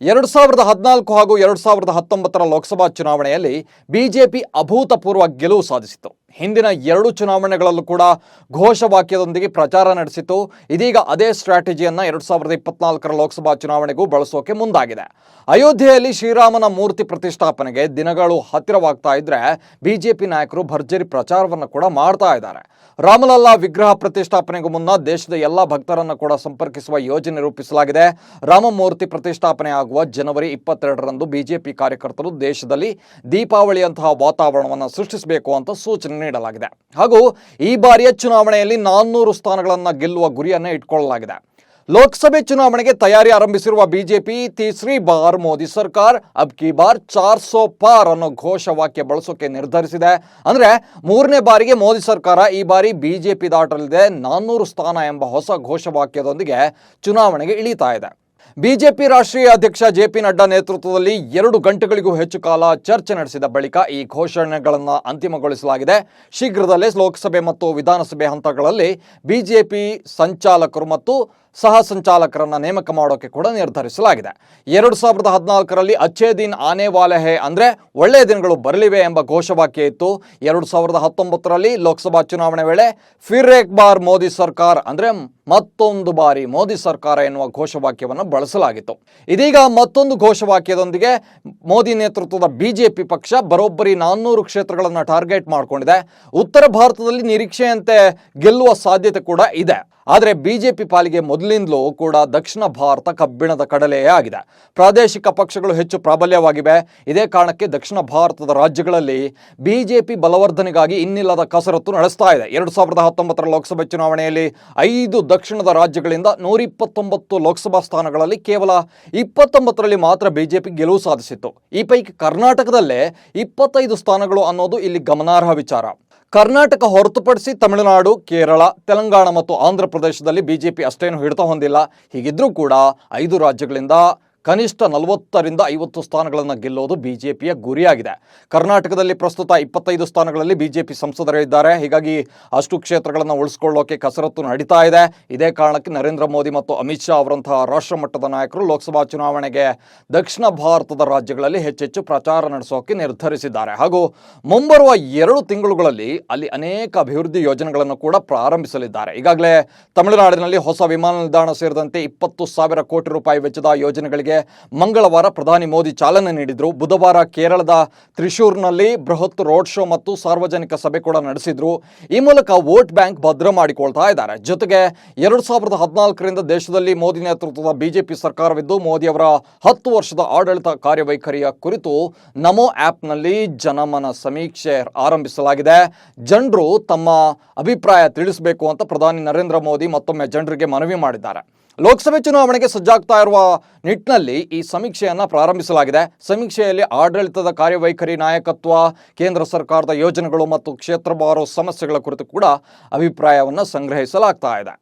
ಎರಡು ಸಾವಿರದ ಹದಿನಾಲ್ಕು ಹಾಗೂ ಎರಡು ಸಾವಿರದ ಹತ್ತೊಂಬತ್ತರ ಲೋಕಸಭಾ ಚುನಾವಣೆಯಲ್ಲಿ ಬಿಜೆಪಿ ಅಭೂತಪೂರ್ವ ಗೆಲುವು ಸಾಧಿಸಿತು ಹಿಂದಿನ ಎರಡು ಚುನಾವಣೆಗಳಲ್ಲೂ ಕೂಡ ಘೋಷವಾಕ್ಯದೊಂದಿಗೆ ಪ್ರಚಾರ ನಡೆಸಿತು ಇದೀಗ ಅದೇ ಸ್ಟ್ರಾಟಜಿಯನ್ನು ಎರಡು ಸಾವಿರದ ಇಪ್ಪತ್ನಾಲ್ಕರ ಲೋಕಸಭಾ ಚುನಾವಣೆಗೂ ಬಳಸೋಕೆ ಮುಂದಾಗಿದೆ. ಅಯೋಧ್ಯೆಯಲ್ಲಿ ಶ್ರೀರಾಮನ ಮೂರ್ತಿ ಪ್ರತಿಷ್ಠಾಪನೆಗೆ ದಿನಗಳು ಹತ್ತಿರವಾಗ್ತಾ ಇದ್ರೆ ಬಿಜೆಪಿ ನಾಯಕರು ಭರ್ಜರಿ ಪ್ರಚಾರವನ್ನು ಕೂಡ ಮಾಡ್ತಾ ಇದ್ದಾರೆ. ರಾಮಲಲ್ಲಾ ವಿಗ್ರಹ ಪ್ರತಿಷ್ಠಾಪನೆಗೂ ಮುನ್ನ ದೇಶದ ಎಲ್ಲ ಭಕ್ತರನ್ನು ಕೂಡ ಸಂಪರ್ಕಿಸುವ ಯೋಜನೆ ರೂಪಿಸಲಾಗಿದೆ. ರಾಮಮೂರ್ತಿ ಪ್ರತಿಷ್ಠಾಪನೆ ಆಗುವ ಜನವರಿ ಇಪ್ಪತ್ತೆರಡರಂದು ಬಿಜೆಪಿ ಕಾರ್ಯಕರ್ತರು ದೇಶದಲ್ಲಿ ದೀಪಾವಳಿಯಂತಹ ವಾತಾವರಣವನ್ನು ಸೃಷ್ಟಿಸಬೇಕು ಅಂತ ಸೂಚನೆ ನೀಡಲಾಗಿದೆ. ಹಾಗೂ ಈ ಬಾರಿಯ ಚುನಾವಣೆಯಲ್ಲಿ ನಾನ್ನೂರು ಸ್ಥಾನಗಳನ್ನು ಗೆಲ್ಲುವ ಗುರಿಯನ್ನು ಇಟ್ಕೊಳ್ಳಲಾಗಿದೆ. ಲೋಕಸಭೆ ಚುನಾವಣೆಗೆ ತಯಾರಿ ಆರಂಭಿಸಿರುವ ಬಿಜೆಪಿ ತೀಸ್ರಿ ಬಾರ್ ಮೋದಿ ಸರ್ಕಾರ, ಅಬ್ ಕಿ ಬಾರ್ ಚಾರ್ ಸೋ ಪಾರ್ ಅನ್ನೋ ಘೋಷವಾಕ್ಯ ಬಳಸೋಕೆ ನಿರ್ಧರಿಸಿದೆ. ಅಂದ್ರೆ ಮೂರನೇ ಬಾರಿಗೆ ಮೋದಿ ಸರ್ಕಾರ ಈ ಬಾರಿ ಬಿಜೆಪಿ ದಾಟಲಿದೆ, ನಾನ್ನೂರು ಸ್ಥಾನ ಎಂಬ ಹೊಸ ಘೋಷವಾಕ್ಯದೊಂದಿಗೆ ಚುನಾವಣೆಗೆ ಇಳಿತಾ ಇದೆ. ಬಿಜೆಪಿ ರಾಷ್ಟ್ರೀಯ ಅಧ್ಯಕ್ಷ ಜೆ ಪಿ ನಡ್ಡಾ ನೇತೃತ್ವದಲ್ಲಿ ಎರಡು ಗಂಟೆಗಳಿಗೂ ಹೆಚ್ಚು ಕಾಲ ಚರ್ಚೆ ನಡೆಸಿದ ಬಳಿಕ ಈ ಘೋಷಣೆಗಳನ್ನು ಅಂತಿಮಗೊಳಿಸಲಾಗಿದೆ. ಶೀಘ್ರದಲ್ಲೇ ಲೋಕಸಭೆ ಮತ್ತು ವಿಧಾನಸಭೆ ಹಂತಗಳಲ್ಲಿ ಬಿಜೆಪಿ ಸಂಚಾಲಕರು ಮತ್ತು ಸಹ ಸಂಚಾಲಕರನ್ನು ನೇಮಕ ಮಾಡೋಕೆ ಕೂಡ ನಿರ್ಧರಿಸಲಾಗಿದೆ. ಎರಡು ಸಾವಿರದ ಹದಿನಾಲ್ಕರಲ್ಲಿ ಅಚ್ಚೇ ದಿನ್ ಆನೆ ವಾಲೆಹೆ ಅಂದರೆ ಒಳ್ಳೆಯ ದಿನಗಳು ಬರಲಿವೆ ಎಂಬ ಘೋಷವಾಕ್ಯ ಇತ್ತು. ಎರಡು ಸಾವಿರದ ಹತ್ತೊಂಬತ್ತರಲ್ಲಿ ಲೋಕಸಭಾ ಚುನಾವಣೆ ವೇಳೆ ಫಿರ್ ಏಕ್ ಬಾರ್ ಮೋದಿ ಸರ್ಕಾರ ಅಂದರೆ ಮತ್ತೊಂದು ಬಾರಿ ಮೋದಿ ಸರ್ಕಾರ ಎನ್ನುವ ಘೋಷವಾಕ್ಯವನ್ನು ಬಳಸಲಾಗಿತ್ತು. ಇದೀಗ ಮತ್ತೊಂದು ಘೋಷವಾಕ್ಯದೊಂದಿಗೆ ಮೋದಿ ನೇತೃತ್ವದ ಬಿಜೆಪಿ ಪಕ್ಷ ಬರೋಬ್ಬರಿ ನಾನ್ನೂರು ಕ್ಷೇತ್ರಗಳನ್ನು ಟಾರ್ಗೆಟ್ ಮಾಡಿಕೊಂಡಿದೆ. ಉತ್ತರ ಭಾರತದಲ್ಲಿ ನಿರೀಕ್ಷೆಯಂತೆ ಗೆಲ್ಲುವ ಸಾಧ್ಯತೆ ಕೂಡ ಇದೆ. ಆದರೆ ಬಿಜೆಪಿ ಪಾಲಿಗೆ ಮೊದಲಿಂದಲೂ ಕೂಡ ದಕ್ಷಿಣ ಭಾರತ ಕಬ್ಬಿಣದ ಕಡಲೆಯೇ ಆಗಿದೆ. ಪ್ರಾದೇಶಿಕ ಪಕ್ಷಗಳು ಹೆಚ್ಚು ಪ್ರಾಬಲ್ಯವಾಗಿವೆ. ಇದೇ ಕಾರಣಕ್ಕೆ ದಕ್ಷಿಣ ಭಾರತದ ರಾಜ್ಯಗಳಲ್ಲಿ ಬಿಜೆಪಿ ಬಲವರ್ಧನೆಗಾಗಿ ಇನ್ನಿಲ್ಲದ ಕಸರತ್ತು ನಡೆಸ್ತಾ ಇದೆ. ಎರಡು ಸಾವಿರದ ಹತ್ತೊಂಬತ್ತರ ಲೋಕಸಭೆ ಚುನಾವಣೆಯಲ್ಲಿ ಐದು ದಕ್ಷಿಣದ ರಾಜ್ಯಗಳಿಂದ ನೂರಿಪ್ಪತ್ತೊಂಬತ್ತು ಲೋಕಸಭಾ ಸ್ಥಾನಗಳಲ್ಲಿ ಕೇವಲ ಇಪ್ಪತ್ತೊಂಬತ್ತರಲ್ಲಿ ಮಾತ್ರ ಬಿಜೆಪಿ ಗೆಲುವು ಸಾಧಿಸಿತ್ತು. ಈ ಪೈಕಿ ಕರ್ನಾಟಕದಲ್ಲೇ ಇಪ್ಪತ್ತೈದು ಸ್ಥಾನಗಳು ಅನ್ನೋದು ಇಲ್ಲಿ ಗಮನಾರ್ಹ ವಿಚಾರ. ಕರ್ನಾಟಕ ಹೊರತುಪಡಿಸಿ ತಮಿಳುನಾಡು, ಕೇರಳ, ತೆಲಂಗಾಣ ಮತ್ತು ಆಂಧ್ರ ಪ್ರದೇಶದಲ್ಲಿ ಬಿಜೆಪಿ ಅಷ್ಟೇನು ಹಿಡಿತ ಹೊಂದಿಲ್ಲ. ಹೀಗಿದ್ರೂ ಕೂಡ ಐದು ರಾಜ್ಯಗಳಿಂದ ಕನಿಷ್ಠ ನಲವತ್ತರಿಂದ ಐವತ್ತು ಸ್ಥಾನಗಳನ್ನು ಗೆಲ್ಲೋದು ಬಿಜೆಪಿಯ ಗುರಿಯಾಗಿದೆ. ಕರ್ನಾಟಕದಲ್ಲಿ ಪ್ರಸ್ತುತ ಇಪ್ಪತ್ತೈದು ಸ್ಥಾನಗಳಲ್ಲಿ ಬಿಜೆಪಿ ಸಂಸದರಿದ್ದಾರೆ. ಹೀಗಾಗಿ ಅಷ್ಟು ಕ್ಷೇತ್ರಗಳನ್ನು ಉಳಿಸ್ಕೊಳ್ಳೋಕೆ ಕಸರತ್ತು ನಡೀತಾ ಇದೆ. ಇದೇ ಕಾರಣಕ್ಕೆ ನರೇಂದ್ರ ಮೋದಿ ಮತ್ತು ಅಮಿತ್ ಶಾ ಅವರಂತಹ ರಾಷ್ಟ್ರಮಟ್ಟದ ನಾಯಕರು ಲೋಕಸಭಾ ಚುನಾವಣೆಗೆ ದಕ್ಷಿಣ ಭಾರತದ ರಾಜ್ಯಗಳಲ್ಲಿ ಹೆಚ್ಚೆಚ್ಚು ಪ್ರಚಾರ ನಡೆಸೋಕೆ ನಿರ್ಧರಿಸಿದ್ದಾರೆ. ಹಾಗೂ ಮುಂಬರುವ ಎರಡು ತಿಂಗಳುಗಳಲ್ಲಿ ಅಲ್ಲಿ ಅನೇಕ ಅಭಿವೃದ್ಧಿ ಯೋಜನೆಗಳನ್ನು ಕೂಡ ಪ್ರಾರಂಭಿಸಲಿದ್ದಾರೆ. ಈಗಾಗಲೇ ತಮಿಳುನಾಡಿನಲ್ಲಿ ಹೊಸ ವಿಮಾನ ನಿಲ್ದಾಣ ಸೇರಿದಂತೆ ಇಪ್ಪತ್ತು ಸಾವಿರ ಕೋಟಿ ರೂಪಾಯಿ ವೆಚ್ಚದ ಯೋಜನೆಗಳಿಗೆ ಮಂಗಳವಾರ ಪ್ರಧಾನಿ ಮೋದಿ ಚಾಲನೆ ನೀಡಿದರು. ಬುಧವಾರ ಕೇರಳದ ತ್ರಿಶೂರ್ನಲ್ಲಿ ಬೃಹತ್ ರೋಡ್ ಶೋ ಮತ್ತು ಸಾರ್ವಜನಿಕ ಸಭೆ ಕೂಡ ನಡೆಸಿದ್ರು. ಈ ಮೂಲಕ ವೋಟ್ ಬ್ಯಾಂಕ್ ಭದ್ರ ಮಾಡಿಕೊಳ್ತಾ ಇದ್ದಾರೆ. ಜೊತೆಗೆ ಎರಡು ಸಾವಿರದ ಹದಿನಾಲ್ಕರಿಂದ ದೇಶದಲ್ಲಿ ಮೋದಿ ನೇತೃತ್ವದ ಬಿಜೆಪಿ ಸರ್ಕಾರವಿದ್ದು, ಮೋದಿ ಅವರ ಹತ್ತು ವರ್ಷದ ಆಡಳಿತ ಕಾರ್ಯವೈಖರಿಯ ಕುರಿತು ನಮೋ ಆ್ಯಪ್ನಲ್ಲಿ ಜನಮನ ಸಮೀಕ್ಷೆ ಆರಂಭಿಸಲಾಗಿದೆ. ಜನರು ತಮ್ಮ ಅಭಿಪ್ರಾಯ ತಿಳಿಸಬೇಕು ಅಂತ ಪ್ರಧಾನಿ ನರೇಂದ್ರ ಮೋದಿ ಮತ್ತೊಮ್ಮೆ ಜನರಿಗೆ ಮನವಿ ಮಾಡಿದ್ದಾರೆ. ಲೋಕಸಭೆ ಚುನಾವಣೆಗೆ ಸಜ್ಜಾಗ್ತಾ ಇರುವ ನಿಟ್ಟಿನಲ್ಲಿ ಈ ಸಮೀಕ್ಷೆಯನ್ನು ಪ್ರಾರಂಭಿಸಲಾಗಿದೆ. ಸಮೀಕ್ಷೆಯಲ್ಲಿ ಆಡಳಿತದ ಕಾರ್ಯವೈಖರಿ, ನಾಯಕತ್ವ, ಕೇಂದ್ರ ಸರ್ಕಾರದ ಯೋಜನೆಗಳು ಮತ್ತು ಕ್ಷೇತ್ರವಾರು ಸಮಸ್ಯೆಗಳ ಕುರಿತು ಕೂಡ ಅಭಿಪ್ರಾಯವನ್ನು ಸಂಗ್ರಹಿಸಲಾಗ್ತಾ ಇದೆ.